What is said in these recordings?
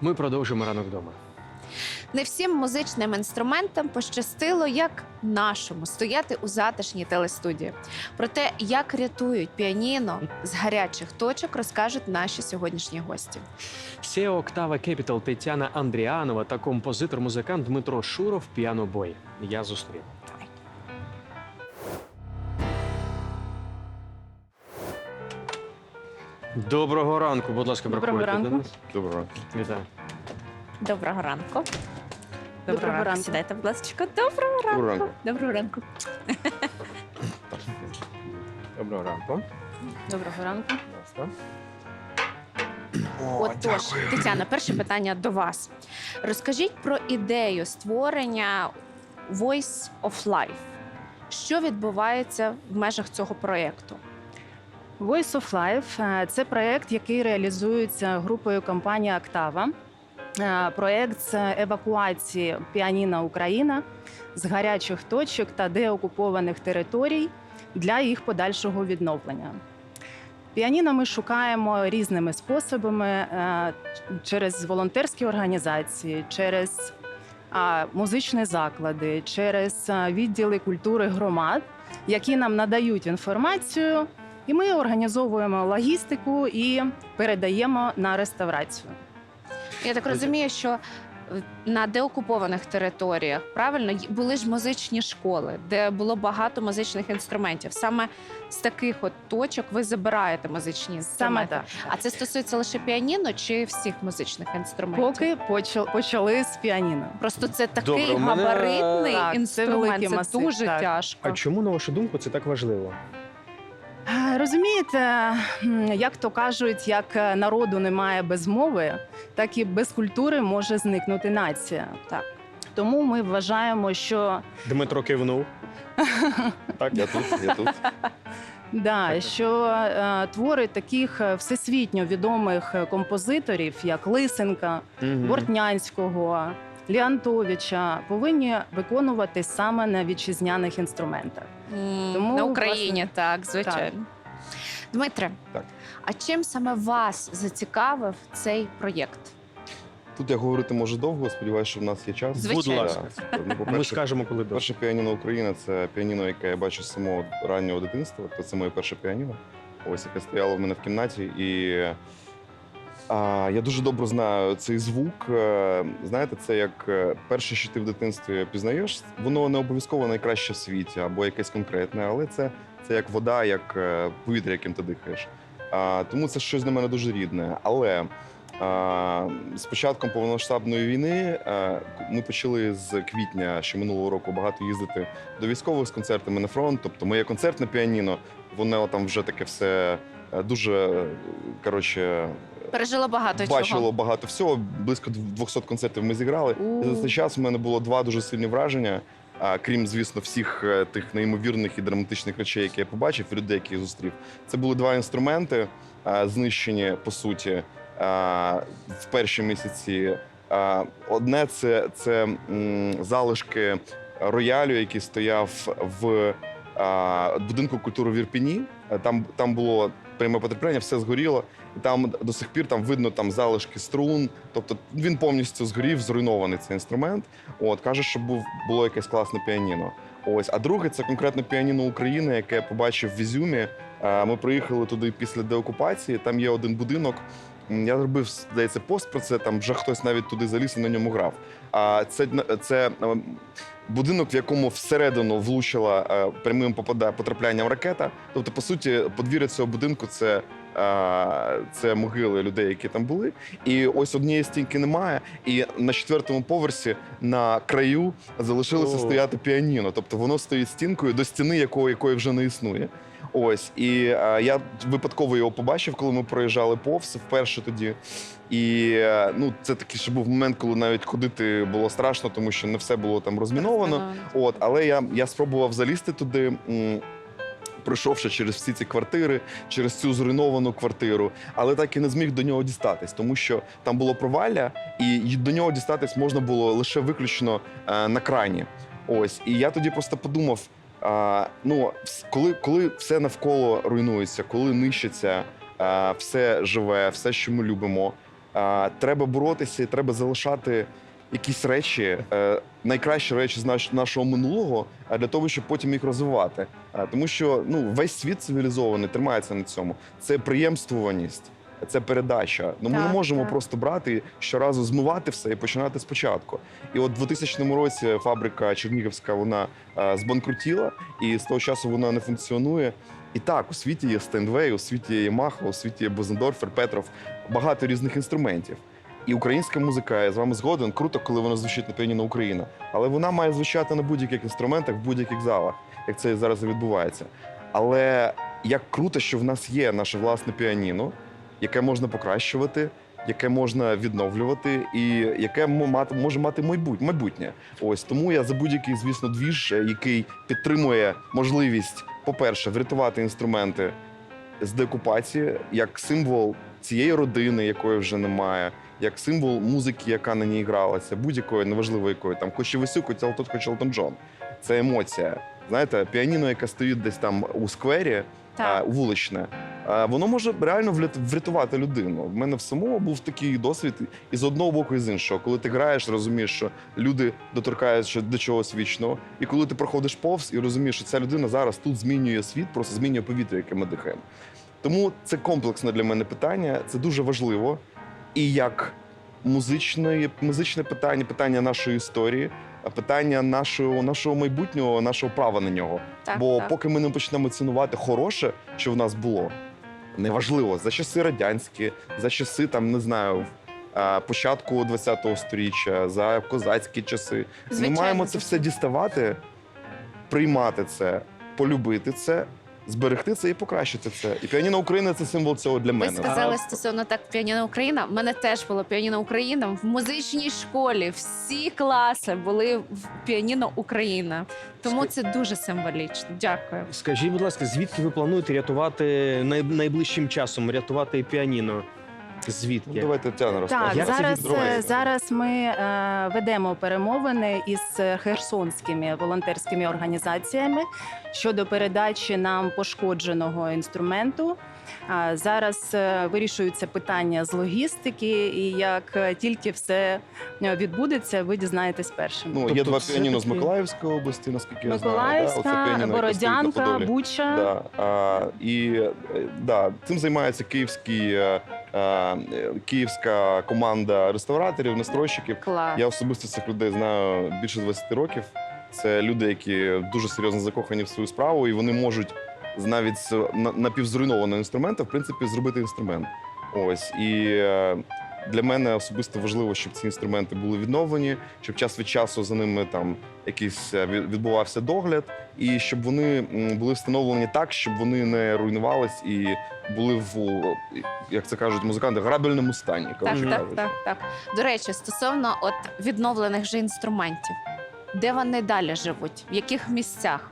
Ми продовжимо ранок вдома. Не всім музичним інструментам пощастило, як нашому, стояти у затишній телестудії. Про те, як рятують піаніно з гарячих точок, розкажуть наші сьогоднішні гості. SEO Октава Capital Тетяна Андріанова та композитор-музикант Дмитро Шуров піанобой. Я зустрів. Доброго ранку, будь ласка, Доброго проходьте до нас. Доброго ранку. Вітаю. Доброго ранку. Доброго ранку. Сідайте, будь ласка. Доброго ранку. Доброго ранку. Доброго ранку. Доброго ранку. Доброго ранку. Отож, Тетяна, перше питання до вас. Розкажіть про ідею створення Voice of Life. Що відбувається в межах цього проєкту? Voice of Life е, це проєкт, який реалізується групою компанії Актава. Е, Проєкт з евакуації піаніна Україна з гарячих точок та деокупованих територій для їх подальшого відновлення. Піаніно ми шукаємо різними способами е, через волонтерські організації, через музичні заклади, через відділи культури громад, які нам надають інформацію, і ми організовуємо логістику і передаємо на реставрацію. Я так розумію, що е, на деокупованих територіях правильно були ж музичні школи, де було багато музичних інструментів. Саме з таких от точок ви забираєте музичні Саме так. А це стосується лише піаніно чи всіх музичних інструментів? Поки почали, почали з піаніно. Просто це такий Добре, у мене- габаритний Так, це інструмент. великий Це масив, дуже так. тяжко. А чому, на вашу думку, це так важливо? Розумієте, як то кажуть, як е, народу немає без мови, так і без культури може зникнути нація. Так. Тому ми вважаємо, що Дмитро кивнув. Так, я тут, я тут. Да, що е, твори таких е, всесвітньо відомих е, композиторів, як Лисенка. Бортнянського, Ліантовича, повинні виконувати саме на вітчизняних інструментах. М, Тому, на Україні, власне, так, звичайно. Дмитре, Так. а чим саме вас зацікавив цей проєкт? Тут я говорити можу довго, сподіваюся, що в нас є час. Звичайно. Будь ласка. Ну, Ми скажемо, коли до. перше піаніно Україна це піаніно, яке я бачу з самого раннього дитинства. Тобто це моє перше піаніно. Ось яке стояло в мене в кімнаті. І а, я дуже добре знаю цей звук. Е, Знаєте, це як е, перше, що ти в дитинстві пізнаєш, воно не обов'язково найкраще в світі або якесь конкретне, але це, це як вода, як е, повітря, яким ти дихаєш. А, тому це щось для мене дуже рідне. Але а, з початком повномасштабної війни а, ми почали з квітня ще минулого року багато їздити до військових з концертами на фронт. Тобто моє концертне піаніно, воно там вже таке все е, дуже е, коротше. Пережило багато Бачило чого. багато всього. Близько 200 концертів ми зіграли. У. За цей час в мене було два дуже сильні враження. Крім, звісно, всіх е, тих неймовірних і драматичних речей, які я побачив, людей, які я зустрів. Це були два інструменти, знищені по суті в перші місяці. Одне це, це залишки роялю, який стояв в будинку культури в Ірпіні. Е, Там, там було пряме потрапляння, все згоріло. І там до сих пір там видно там залишки струн. Тобто він повністю згорів, зруйнований цей інструмент. От каже, що був було якесь класне піаніно. Ось, а друге це конкретно піаніно України, яке я побачив в Ізюмі. Е, Ми приїхали туди після деокупації. Там є один будинок. Я зробив здається пост про це. Там вже хтось навіть туди заліз і на ньому грав. А це це будинок, в якому всередину влучила е, прямим потраплянням ракета. Тобто, по суті, подвір'я цього будинку це. Це могили людей, які там були, і ось однієї стінки немає. І на четвертому поверсі на краю залишилося О. стояти піаніно. Тобто воно стоїть стінкою до стіни, якої, якої вже не існує. Ось і е, я випадково його побачив, коли ми проїжджали повз вперше тоді. І е, ну, це такий ще був момент, коли навіть ходити було страшно, тому що не все було там розміновано. От, але я, я спробував залізти туди. Пройшовши через всі ці квартири, через цю зруйновану квартиру, але так і не зміг до нього дістатись, тому що там було провалля, і до нього дістатись можна було лише виключно е, на крані. Ось, і я тоді просто подумав: а, ну, коли, коли все навколо руйнується, коли нищиться а, все живе, все, що ми любимо. А, треба боротися і треба залишати якісь речі, е, найкращі речі з наш, нашого минулого, а для того, щоб потім їх розвивати. А, тому що ну весь світ цивілізований тримається на цьому. Це приємствуваність. Це передача. Ну ми не можемо так. просто брати щоразу змивати все і починати спочатку. І от в 2000 році фабрика Чернігівська вона е, збанкрутіла, і з того часу вона не функціонує. І так, у світі є Стендвей, у світі є Yamaha, у світі є Бозендорфер, Петров, багато різних інструментів. І українська музика, я з вами згоден, круто, коли вона звучить на піаніно Україна. Але вона має звучати на будь-яких інструментах, в будь-яких залах, як це зараз і відбувається. Але як круто, що в нас є наше власне піаніно, яке можна покращувати, яке можна відновлювати, і яке може мати майбутнє. Ось тому я за будь-який, звісно, двіж, е, який підтримує можливість, по-перше, врятувати інструменти з деокупації як символ цієї родини, якої вже немає, як символ музики, яка на ній гралася, будь-якої, неважливо якої, там хоч і Висюк, хоч Елтон, хоч Елтон Джон. Це емоція. Знаєте, піаніно, яке стоїть десь там у сквері, Так. а, вуличне, воно може реально врятувати людину. В мене в самого був такий досвід і з одного боку, і з іншого. Коли ти граєш, розумієш, що люди доторкаються до чогось вічного, і коли ти проходиш повз і розумієш, що ця людина зараз тут змінює світ, просто змінює повітря, яке ми дихаємо. Тому це комплексне для мене питання, це дуже важливо. І як музичне, музичне питання, питання нашої історії, питання нашого, нашого майбутнього, нашого права на нього. Так, Бо так. поки ми не почнемо цінувати хороше, що в нас було, неважливо за часи радянські, за часи там не знаю. Початку Початку ХХ століття, за козацькі часи. Звичайно, ми маємо це все діставати, приймати це, полюбити це, зберегти це і покращити це. І піаніно України це символ цього для Ви мене. сказали стосовно так піаніно Україна. У мене теж було піаніно Україна в музичній школі. Всі класи були в піаніно Україна. Тому це дуже символічно. Дякую. Скажіть, будь ласка, звідки ви плануєте рятувати най- найближчим часом рятувати піаніно? Звідки? Ну, давайте Тетяна розкаже. Так, Як це зараз, відбувається? е, зараз ми е, ведемо перемовини із е, херсонськими волонтерськими організаціями щодо передачі нам пошкодженого інструменту. А Зараз е, вирішуються питання з логістики, і як е, тільки все е, відбудеться, ви дізнаєтесь першим. Ну, є Тобто два піаніно з Миколаївської області, наскільки я знаю. да? Миколаївська, Оце піаніно, яке стоїть на Бородянка, Подолі. Буча. Да, а, і е, да, цим займається київський, е, е, київська команда реставраторів, настройщиків. Клас. Я особисто цих людей знаю більше 20 років. Це люди, які дуже серйозно закохані в свою справу, і вони можуть навіть з на- напівзруйнованого інструмента, в принципі, зробити інструмент. Ось і е, для мене особисто важливо, щоб ці інструменти були відновлені, щоб час від часу за ними там якийсь е, відбувався догляд, і щоб вони були встановлені так, щоб вони не руйнувались і були в як це кажуть музиканти, грабельному стані. Так, так, кажучи. так, так. До речі, стосовно от відновлених же інструментів, де вони далі живуть, в яких місцях?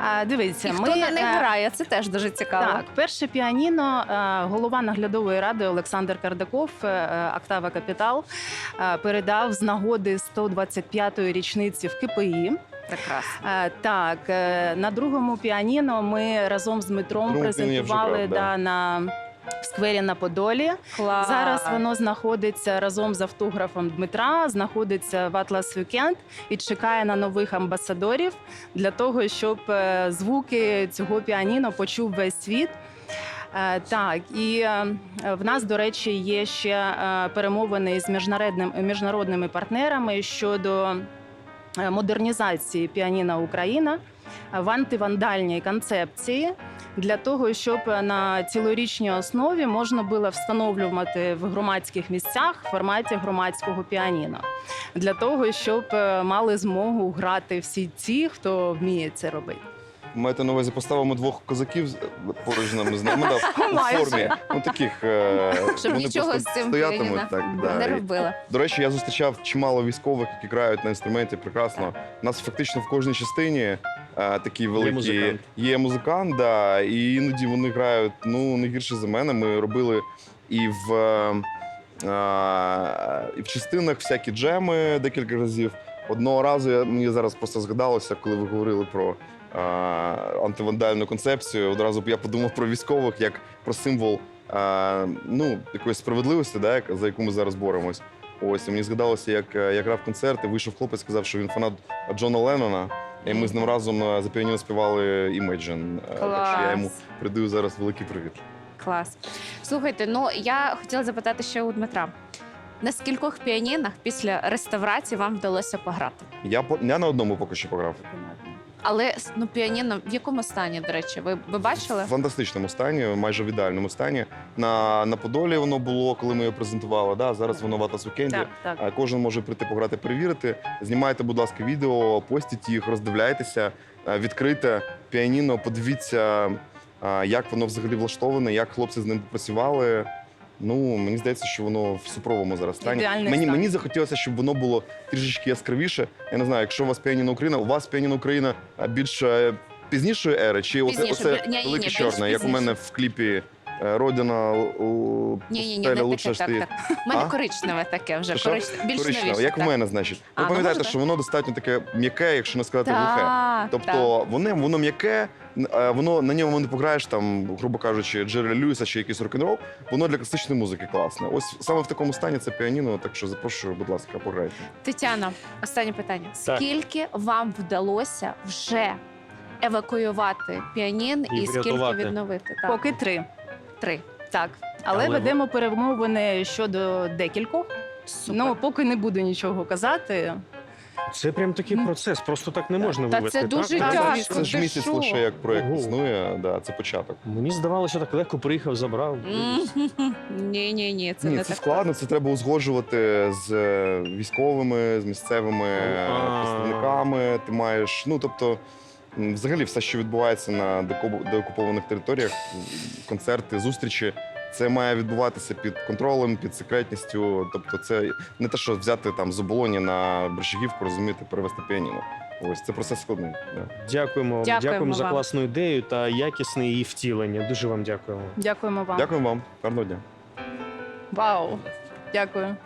А, дивіться, І ми хто на них е, грає? Це теж дуже цікаво. Так, перше піаніно, е, голова наглядової ради Олександр Кардаков, е, е, Октава Капітал, е, передав з нагоди 125-ї річниці в КПІ. Прекрасно. Е, Так, е, на другому піаніно ми разом з Дмитром Другому піаніно я вже презентували грав, да. да, на сквері на Подолі. Клас. Зараз воно знаходиться разом з автографом Дмитра, знаходиться в Atlas Weekend і чекає на нових амбасадорів для того, щоб е, звуки цього піаніно почув весь світ. Е, Так, і е, в нас, до речі, є ще перемовини з міжнародним, міжнародними партнерами щодо модернізації піаніна Україна в антивандальній концепції для того, щоб на цілорічній основі можна було встановлювати в громадських місцях в форматі громадського піаніно, для того, щоб е, мали змогу грати всі ті, хто вміє це робити. Маєте на увазі поставимо двох козаків з- поруч з нами з нами да, у формі. Ну таких е, Щоб вони нічого просто з цим стоятимуть. Так, не да. І, робила. До речі, я зустрічав чимало військових, які грають на інструменті прекрасно. У нас фактично в кожній частині е, такі великі музикант. є музикант, да, і іноді вони грають ну не гірше за мене. Ми робили і в, е, е, і в частинах всякі джеми декілька разів. Одного разу я мені зараз просто згадалося, коли ви говорили про е, антивандальну концепцію. Одразу я подумав про військових як про символ е, ну, якоїсь справедливості, да, за яку ми зараз боремось. Ось і мені згадалося, як е, я грав концерт, і вийшов хлопець, сказав, що він фанат Джона Леннона. І ми з ним разом е, за піаніно співали Imagine. Е, Так що я йому передаю зараз великий привіт. Клас. Слухайте, ну я хотіла запитати ще у Дмитра. На скількох піанінах після реставрації вам вдалося пограти? Я по я на одному поки що пограв. Але ну, піаніно в якому стані, до речі, ви, ви бачили? В фантастичному стані, майже в ідеальному стані. На, на Подолі воно було, коли ми його презентували. Да? Зараз воно в Атас Вікенді. Так, так. А Кожен може прийти пограти, перевірити. Знімайте, будь ласка, відео, постіть їх, роздивляйтеся, відкрите піаніно, подивіться, як воно взагалі влаштоване, як хлопці з ним працювали. Ну, мені здається, що воно в супровому зараз стані. Ідеальний Мені, стан. мені захотілося, щоб воно було трішечки яскравіше. Я не знаю, якщо у вас піаніно Україна, у вас піаніно Україна більш е, пізнішої ери, чи оце, Пізніше, оце бі- ні-ні-ні, велике більш чорне, як у мене в кліпі Родина у Ні, ні, ні, лучше так, так. У мене А? коричневе таке вже, Що? коричневе, більш Коричневе, новіше. як так. в мене, значить. А, Ви ну, пам'ятаєте, що воно достатньо таке м'яке, якщо не сказати глухе. Так, Тобто воно, воно м'яке, е, воно на ньому не пограєш там, грубо кажучи, Джері Льюіса чи якийсь рок-н-рол. Воно для класичної музики класне. Ось саме в такому стані це піаніно, так що запрошую, будь ласка, пограйте. Тетяна, останнє питання. Так. Скільки вам вдалося вже евакуювати піанін і, І скільки відновити? Так. Поки три. Три. Так. Але, Але ви- ведемо перемовини щодо декількох. Супер. Ну, поки не буду нічого казати. Це прям такий процес, просто так не можна Та вивести. це дуже так? тяжко. Це ж ти місяць що? лише як проект Ого. існує, да, це початок. Мені здавалося, що так легко приїхав, забрав. Ні, ні, ні, це Ні, не це так. складно, це треба узгоджувати з е, військовими, з місцевими е, А. представниками. Ти маєш, ну тобто, взагалі, все, що відбувається на деокуп- деокупованих територіях, концерти, зустрічі. Це має відбуватися під контролем, під секретністю. Тобто, це не те, що взяти там з оболоні на Бершагівку, розуміти, перевести піаніно. Ось це процес складний. Дякуємо вам, Дякуємо дякуємо за вам. класну ідею та якісне її втілення. Дуже вам дякуємо. Дякуємо вам. Дякую вам, гарного дня. Вау. Дякую.